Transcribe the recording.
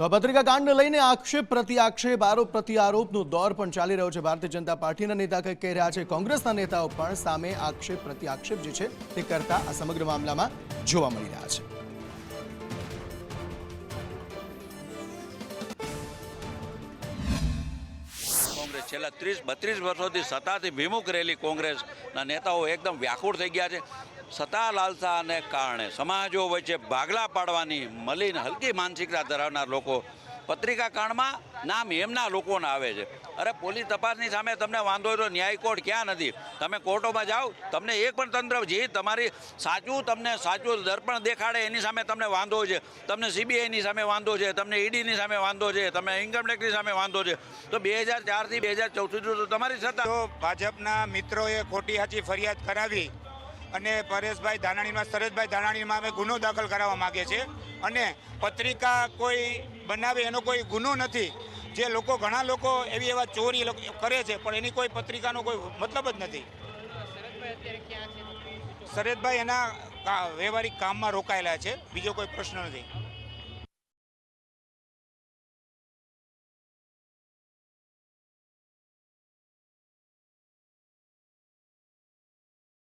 તો પત્રિકા કાંડને લઈને આક્ષેપ પ્રતિ આક્ષેપ આરોપ પ્રતિ આરોપનો દોર પણ ચાલી રહ્યો છે. ભારતીય જનતા પાર્ટીના નેતા કહી રહ્યા છે. કોંગ્રેસના નેતાઓ પણ સામે આક્ષેપ પ્રતિ આક્ષેપ જે છે તે કરતા આ સમગ્ર મામલામાં જોવા મળી રહ્યા છે. કોંગ્રેસ છેલ્લા ત્રીસ, બત્રીસ વર્ષોથી સત્તાથી વિમુખ રહેલી કોંગ્રેસના નેતાઓ એકદમ વ્યાકુળ થઈ ગયા છે. સત્તા, લાલસાને કારણે સમાજો વચ્ચે ભાગલા પાડવાની મલિન, હલકી માનસિકતા ધરાવનાર લોકો પત્રિકા કાંડમાં નામ એમના લોકોના આવે છે. અરે પોલીસ તપાસની સામે તમને વાંધો તો ન્યાય કોર્ટ ક્યાં નથી? તમે કોર્ટોમાં જાઓ, તમને એક પણ તંત્ર જે તમારી સાચું તમને સાચું દર્પણ દેખાડે એની સામે તમને વાંધો છે. તમને સીબીઆઈની સામે વાંધો છે, તમને ઈડીની સામે વાંધો છે તમે ઇન્કમ ટેક્સની સામે વાંધો છે. તો બે હજાર ચારથી બે હજાર ચૌદ સુધી તો તમારી સત્તા ભાજપના મિત્રોએ ખોટી હાચી ફરિયાદ કરાવી. અને પરેશભાઈ ધાનાણીમાં સરેશભાઈ ધાનાણીમાં અમે ગુનો દાખલ કરાવવા માગીએ છે અને પત્રિકા કોઈ બનાવે એનો કોઈ ગુનો નથી. જે લોકો, ઘણા લોકો એવી એવા ચોરી કરે છે, પણ એની કોઈ પત્રિકાનો કોઈ મતલબ જ નથી. સરેશભાઈ એના વ્યવહારિક કામમાં રોકાયેલા છે. બીજો કોઈ પ્રશ્ન નથી.